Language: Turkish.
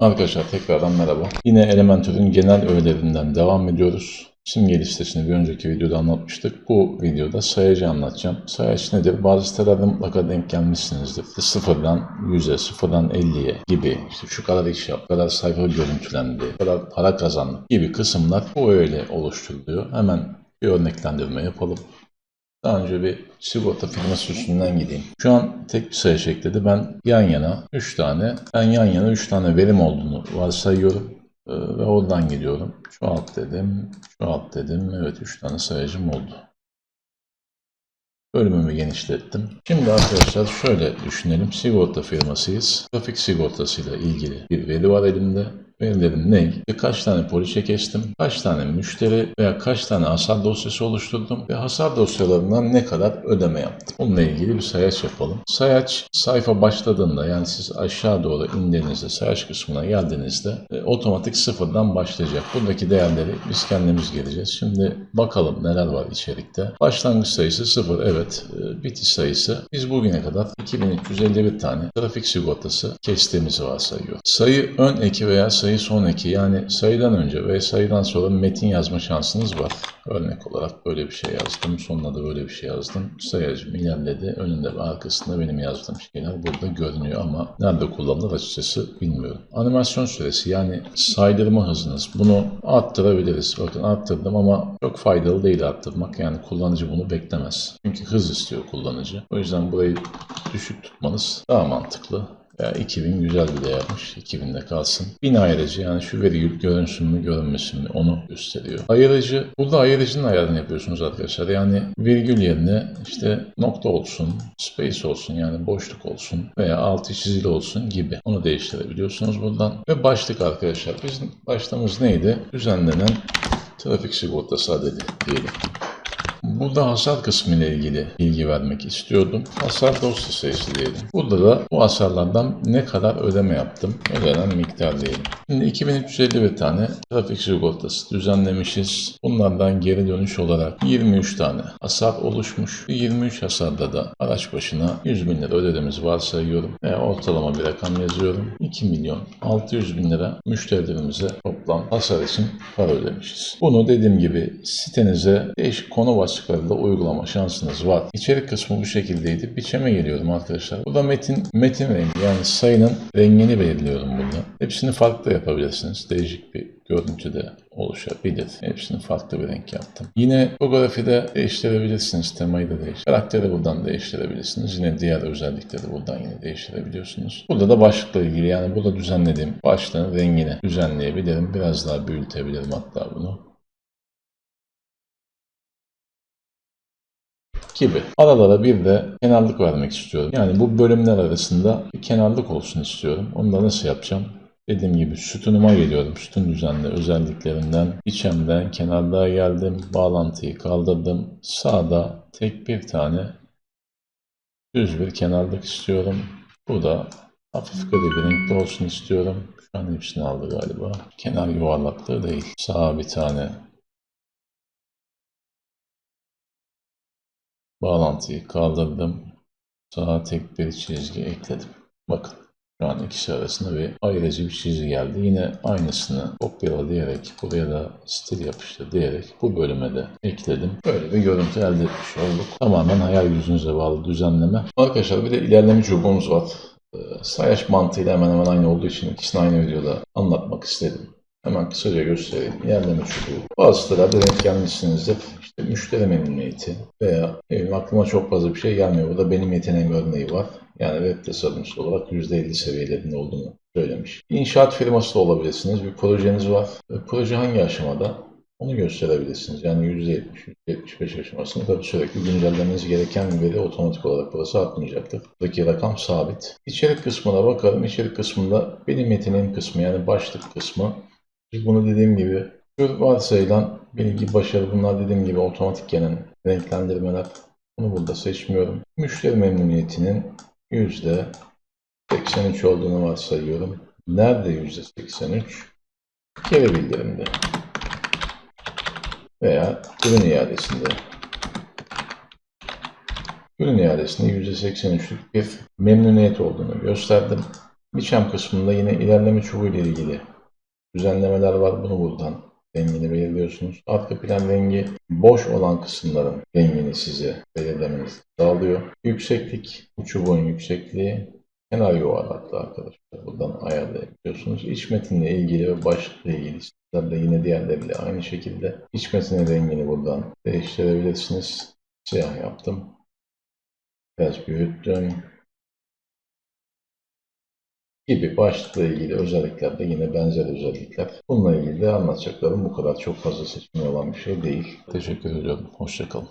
Arkadaşlar tekrardan merhaba. Yine Elementor'un genel öğelerinden devam ediyoruz. Simge listesini bir önceki videoda anlatmıştık. Bu videoda sayacı anlatacağım. Sayaç nedir? Bazı sitelerde mutlaka denk gelmişsinizdir. İşte sıfırdan 100'e, sıfırdan 50'ye gibi işte şu kadar iş yap, kadar sayfa görüntülendi, kadar para kazandık gibi kısımlar bu öyle oluşturuluyor. Hemen bir örneklendirme yapalım. Daha önce bir sigorta firması üstünden gideyim. Şu an tek bir sayı ekledi. Ben yan yana 3 tane, ben yan yana 3 tane verim olduğunu varsayıyorum. Ee, Ve oradan gidiyorum. Çoğalt dedim, çoğalt dedim. Evet 3 tane sayacım oldu. Bölümümü genişlettim. Şimdi arkadaşlar şöyle düşünelim. Sigorta firmasıyız. Trafik sigortasıyla ilgili bir veri var elimde. Verilerim ne? Ve kaç tane poliçe kestim, kaç tane müşteri veya kaç tane hasar dosyası oluşturdum ve hasar dosyalarından ne kadar ödeme yaptım. Bununla ilgili bir sayaç yapalım. Sayaç sayfa başladığında yani siz aşağı doğru indiğinizde sayaç kısmına geldiğinizde e, otomatik sıfırdan başlayacak. Buradaki değerleri biz kendimiz geleceğiz. Şimdi bakalım neler var içerikte. Başlangıç sayısı sıfır evet. E, bitiş sayısı biz bugüne kadar 2351 tane trafik sigortası kestiğimizi varsayıyor. Sayı ön eki veya sayı son eki yani sayıdan önce ve sayıdan sonra metin yazma şansınız var. Örnek olarak böyle bir şey yazdım. Sonuna da böyle bir şey yazdım. Sayacım ilerledi. Önünde ve arkasında benim yazdığım şeyler burada görünüyor ama nerede kullanılır açıkçası bilmiyorum. Animasyon süresi yani saydırma hızınız. Bunu arttırabiliriz. Bakın arttırdım ama çok faydalı değil arttırmak. Yani kullanıcı bunu beklemez. Çünkü hız istiyor kullanıcı. O yüzden burayı düşük tutmanız daha mantıklı. Ya 2000 güzel bir değermiş. 2000'de kalsın. 1000 ayırıcı yani şu virgül görünsün mü görünmesin mi onu gösteriyor. Ayırıcı burada ayırıcının ayarını yapıyorsunuz arkadaşlar. Yani virgül yerine işte nokta olsun, space olsun yani boşluk olsun veya altı çizili olsun gibi. Onu değiştirebiliyorsunuz buradan. Ve başlık arkadaşlar. Bizim başlığımız neydi? Düzenlenen trafik sigortası adedi diyelim. Burada hasar kısmı ile ilgili bilgi vermek istiyordum. Hasar dosya sayısı diyelim. Burada da bu hasarlardan ne kadar ödeme yaptım? Ödenen miktar diyelim. Şimdi 2351 tane trafik sigortası düzenlemişiz. Bunlardan geri dönüş olarak 23 tane hasar oluşmuş. Bu 23 hasarda da araç başına 100 bin lira ödediğimizi varsayıyorum. Ve ortalama bir rakam yazıyorum. 2 milyon 600 bin lira müşterilerimize toplam hasar için para ödemişiz. Bunu dediğim gibi sitenize değişik konu başlıklarıyla uygulama şansınız var. İçerik kısmı bu şekildeydi. Biçeme geliyorum arkadaşlar. Burada metin metin rengi yani sayının rengini belirliyorum burada. Hepsini farklı yapabilirsiniz. Değişik bir görüntüde oluşabilir. Hepsini farklı bir renk yaptım. Yine topografide değiştirebilirsiniz. Temayı da değiş. Karakteri buradan değiştirebilirsiniz. Yine diğer özellikleri buradan yine değiştirebiliyorsunuz. Burada da başlıkla ilgili yani burada düzenlediğim başlığın rengini düzenleyebilirim. Biraz daha büyütebilirim hatta bunu. Gibi. Aralara bir de kenarlık vermek istiyorum. Yani bu bölümler arasında bir kenarlık olsun istiyorum. Onu da nasıl yapacağım? Dediğim gibi sütunuma geliyorum. Sütun düzenli özelliklerinden, biçemden kenarlığa geldim. Bağlantıyı kaldırdım. Sağda tek bir tane düz bir kenarlık istiyorum. Bu da hafif gri bir renkte olsun istiyorum. Şu an hepsini aldı galiba. Kenar yuvarlaklığı değil. Sağa bir tane Bağlantıyı kaldırdım. Sağa tek bir çizgi ekledim. Bakın şu an ikisi arasında bir ayrıcı bir çizgi geldi. Yine aynısını kopyala diyerek buraya da stil yapıştır diyerek bu bölüme de ekledim. Böyle bir görüntü elde etmiş olduk. Tamamen hayal gücünüze bağlı düzenleme. Arkadaşlar bir de ilerleme çubuğumuz var. Ee, Sayaç mantığıyla hemen hemen aynı olduğu için ikisini aynı videoda anlatmak istedim. Hemen kısaca göstereyim. Yerleme çubuğu. Bazı sitelerde denk gelmişsinizdir. İşte müşteri memnuniyeti veya bileyim, aklıma çok fazla bir şey gelmiyor. Burada benim yeteneğim örneği var. Yani web tasarımcısı olarak %50 seviyelerinde olduğunu söylemiş. İnşaat firması da olabilirsiniz. Bir projeniz var. E, Proje hangi aşamada? Onu gösterebilirsiniz. Yani %70, %75 aşamasında tabii sürekli güncellemeniz gereken bir veri otomatik olarak burası artmayacaktır. Buradaki rakam sabit. İçerik kısmına bakalım. İçerik kısmında benim yeteneğim kısmı yani başlık kısmı. Biz bunu dediğim gibi şu varsayılan bilgi, başarı bunlar dediğim gibi otomatik gelen renklendirmeler. Bunu burada seçmiyorum. Müşteri memnuniyetinin %83 olduğunu varsayıyorum. Nerede %83? Geri bildirimde. Veya ürün iadesinde. Ürün iadesinde %83'lük bir memnuniyet olduğunu gösterdim. Biçem kısmında yine ilerleme çubuğu ile ilgili düzenlemeler var. Bunu buradan rengini belirliyorsunuz. Arka plan rengi boş olan kısımların rengini size belirlemenizi sağlıyor. Yükseklik, bu çubuğun yüksekliği kenar yuvarlaklı arkadaşlar. Buradan ayarlayabiliyorsunuz. İç metinle ilgili ve başlıkla ilgili isimlerle yine diğerleriyle aynı şekilde iç metinin rengini buradan değiştirebilirsiniz. Siyah yaptım. Biraz büyüttüm. Gibi başlıkla ilgili özellikler de yine benzer özellikler. Bununla ilgili de anlatacaklarım bu kadar çok fazla seçimli olan bir şey değil. Teşekkür ediyorum. Hoşçakalın.